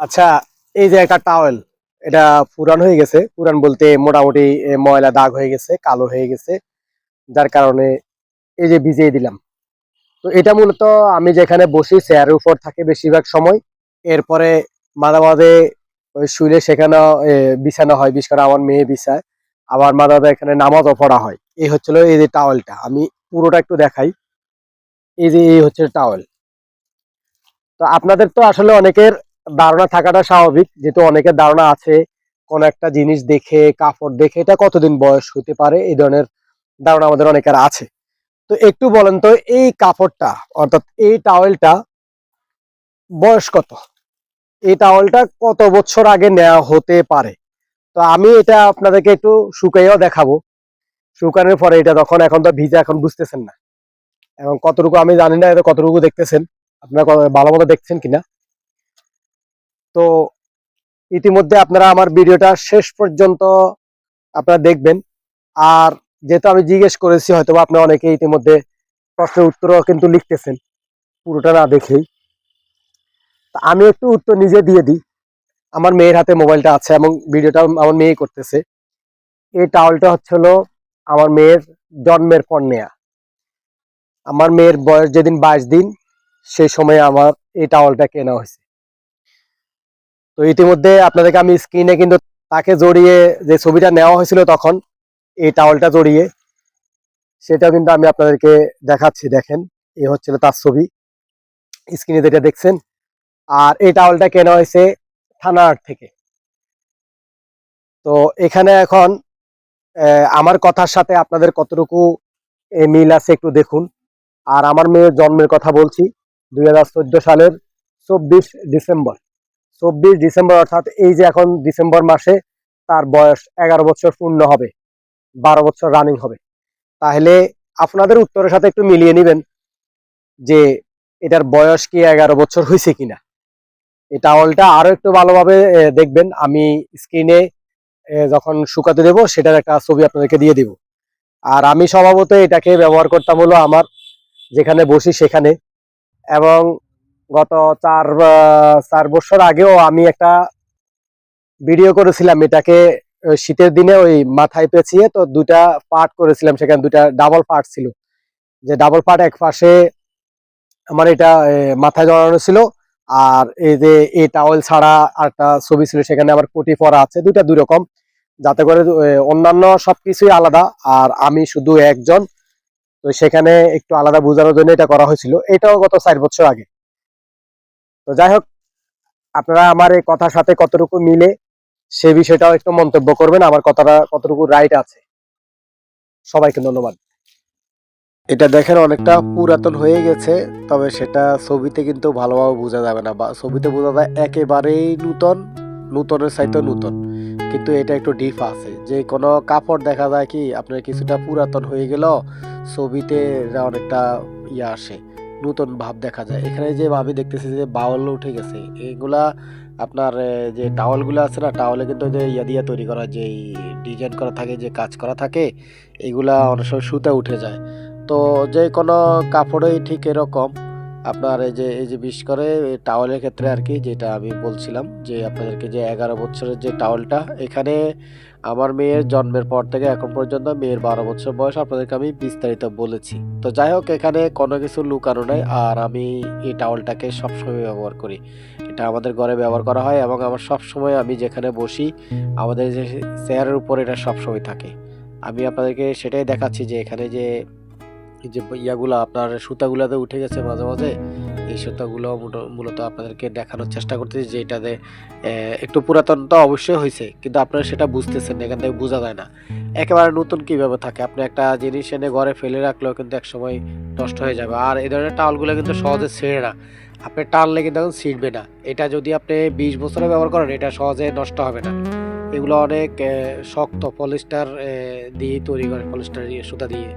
আচ্ছা এই যে একটা টাওয়েল এটা পুরান হয়ে গেছে। পুরান বলতে মোটামুটি ময়লা দাগ হয়ে গেছে, কালো হয়ে গেছে। যার কারণে এই যে ভিজিয়ে দিলাম। তো এটা মূলত আমি যেখানে বসি চেয়ারের উপর থাকে বেশিরভাগ সময়। এরপরে মাঝে মাঝে শুলে সেখানে বিছানো হয়। বিশেষ করে আমার মেয়ে বিছায়। আবার মাঝে মাঝে এখানে নামাজও পড়া হয়। এই হচ্ছিল এই যে টাওয়েলটা আমি পুরোটা একটু দেখাই। এই যে এই হচ্ছে টাওয়েল তো আপনাদের তো আসলে অনেকের ধারণা থাকাটা স্বাভাবিক, যেহেতু অনেকের ধারণা আছে, কোন একটা জিনিস দেখে, কাপড় দেখে, এটা কতদিন বয়স হতে পারে, এই ধরনের ধারণা আমাদের অনেকের আছে। তো একটু বলেন তো, এই কাপড়টা, অর্থাৎ এই টাওয়েলটা বয়স কত? এই টাওয়েলটা কত বছর আগে নেওয়া হতে পারে? তো আমি এটা আপনাদেরকে একটু শুকাইও দেখাবো। শুকানোর পরে এটা তখন এখন তো ভিজা এখন বুঝতেছেন না। এখন কতটুকু আমি জানি না, এটা কতটুকু দেখতেছেন? আপনারা ভালো মতো দেখছেন কিনা? তো ইতিমধ্যে আপনারা আমার ভিডিওটা শেষ পর্যন্ত আপনারা দেখবেন। আর যেহেতু আমি জিজ্ঞেস করেছি হয়তো আপনারা অনেকে ইতিমধ্যে প্রশ্নের উত্তরও কিন্তু লিখতেছেন, পুরোটা না দেখেই। আমি একটু উত্তর নিজে দিয়ে দিই। আমার মেয়ের হাতে মোবাইলটা আছে এবং ভিডিওটা আমার মেয়ে করতেছে। এই টাওয়ালটা হচ্ছে হলো আমার মেয়ের জন্মের পর নেয়া। আমার মেয়ের বয়স যেদিন বাইশ দিন, সেই সময় আমার এই টাওয়ালটা কেনা হয়েছে। তো ইতিমধ্যে আপনাদেরকে আমি স্ক্রিনে কিন্তু তাকে জড়িয়ে যে ছবিটা নেওয়া হয়েছিল তখন, এই টাওয়ালটা জড়িয়ে সেটা কিন্তু আমি আপনাদেরকে দেখাচ্ছি, দেখেন এই হচ্ছিল তার ছবি। স্ক্রিনে যেটা দেখছেন, আর এই টাওয়ালটা কেনা হয়েছে থানার থেকে। তো এখানে এখন আমার কথার সাথে আপনাদের কতটুকু মিল আছে একটু দেখুন। আর আমার মেয়ের জন্মের কথা বলছি, দুই হাজার চোদ্দ সালের চব্বিশ ডিসেম্বর। চব্বিশ ডিসেম্বর, অর্থাৎ এই যে এখন ডিসেম্বর মাসে, তার বয়স এগারো বছর পূর্ণ হবে, বারো বছর রানিং হবে। তাহলে আপনাদের উত্তরের সাথে একটু মিলিয়ে নেবেন যে এটার বয়স কি এগারো বছর হয়েছে কিনা। এই টাওয়ালটা আরও একটু ভালোভাবে দেখবেন। আমি স্ক্রিনে যখন শুকাতে দেব, সেটার একটা ছবি আপনাদেরকে দিয়ে দিব। আর আমি স্বভাবত এটাকে ব্যবহার করতাম হলো আমার, যেখানে বসি সেখানে। এবং গত চার চার বছর আগেও আমি একটা ভিডিও করেছিলাম। এটাকে শীতের দিনে ওই মাথায় পেঁচিয়ে তো দুটা পার্ট করেছিলাম। সেখানে দুটা ডাবল পার্ট ছিল। যে ডাবল পার্ট এক পাশে আমার এটা মাথায় জড়ানো ছিল আর এই যে এই টাওয়েল ছাড়া আরেকটা ছবি ছিল, সেখানে আমার কোটি পরা আছে। দুইটা দুই রকম। যাতে করে অন্যান্য সবকিছুই আলাদা আর আমি শুধু একজন। তো সেখানে একটু আলাদা বোঝানোর জন্য এটা করা হয়েছিল। এটাও গত চার বছর আগে। তো যাই হোক, আপনারা আমার এই কথার সাথে কতটুকু মিলে সে বিষয়টাও একটু মন্তব্য করবেন, আমার কথাটা কতটুকু রাইট আছে। সবাইকে ধন্যবাদ। এটা দেখেন অনেকটা পুরাতন হয়ে গেছে, তবে সেটা ছবিতে কিন্তু ভালোভাবে বোঝা যাবে না, বা ছবিতে বোঝা যায় একেবারেই নূতন, নূতনের চাইতে নূতন, কিন্তু এটা একটু ডিপ আছে। যে কোনো কাপড় দেখা যায় কি, আপনার কিছুটা পুরাতন হয়ে গেল ছবিতে অনেকটা ইয়ে আসে। নূতন ভাব দেখা যায়। এখানে যে ভাবে দেখতেছি যে বাউল উঠে গেছে, এগুলা আপনার যে টাওয়ালগুলো আছে না, টাওয়ালে কিন্তু যে ইয়া দিয়ে তৈরি করা যে ডিজাইন করা থাকে, যে কাজ করা থাকে, এগুলা অনেক সময় সুতা উঠে যায়। তো যে কোনো কাপড়েই ঠিক এরকম আপনার এই যে এই যে বিশেষ করে টাওয়ালের ক্ষেত্রে আর কি, যেটা আমি বলছিলাম যে, আপনাদেরকে যে এগারো বছরের যে টাওয়ালটা এখানে আমার মেয়ের জন্মের পর থেকে এখন পর্যন্ত মেয়ের বারো বছর বয়স, আপনাদেরকে আমি বিস্তারিত বলেছি। তো যাই হোক, এখানে কোনো কিছু লুকানো নাই, আর আমি এই টাওয়ালটাকে সবসময় ব্যবহার করি। এটা আমাদের ঘরে ব্যবহার করা হয় এবং আমার সবসময় আমি যেখানে বসি, আমাদের যে চেয়ারের উপর এটা সবসময় থাকে। আমি আপনাদেরকে সেটাই দেখাচ্ছি যে, এখানে যে যে ইয়াগুলো আপনার সুতাগুলোতে উঠে গেছে মাঝে মাঝে, এই সুতাগুলো মূলত আপনাদেরকে দেখানোর চেষ্টা করতেছি যে এটাতে একটু পুরাতন তো অবশ্যই হয়েছে, কিন্তু আপনারা সেটা বুঝতেছেন এখান থেকে বোঝা যায় না। একেবারে নতুন কীভাবে থাকে, আপনি একটা জিনিস এনে ঘরে ফেলে রাখলেও কিন্তু এক সময় নষ্ট হয়ে যাবে, আর এই ধরনের টাওয়ালগুলো কিন্তু সহজে ছেড়ে না। আপনি টানলে কিন্তু এখন ছিঁড়বে না, এটা যদি আপনি বিশ বছরে ব্যবহার করেন, এটা সহজে নষ্ট হবে না। এগুলো অনেক শক্ত পলিস্টার দিয়ে তৈরি করে, পলিস্টার দিয়ে, সুতা দিয়ে।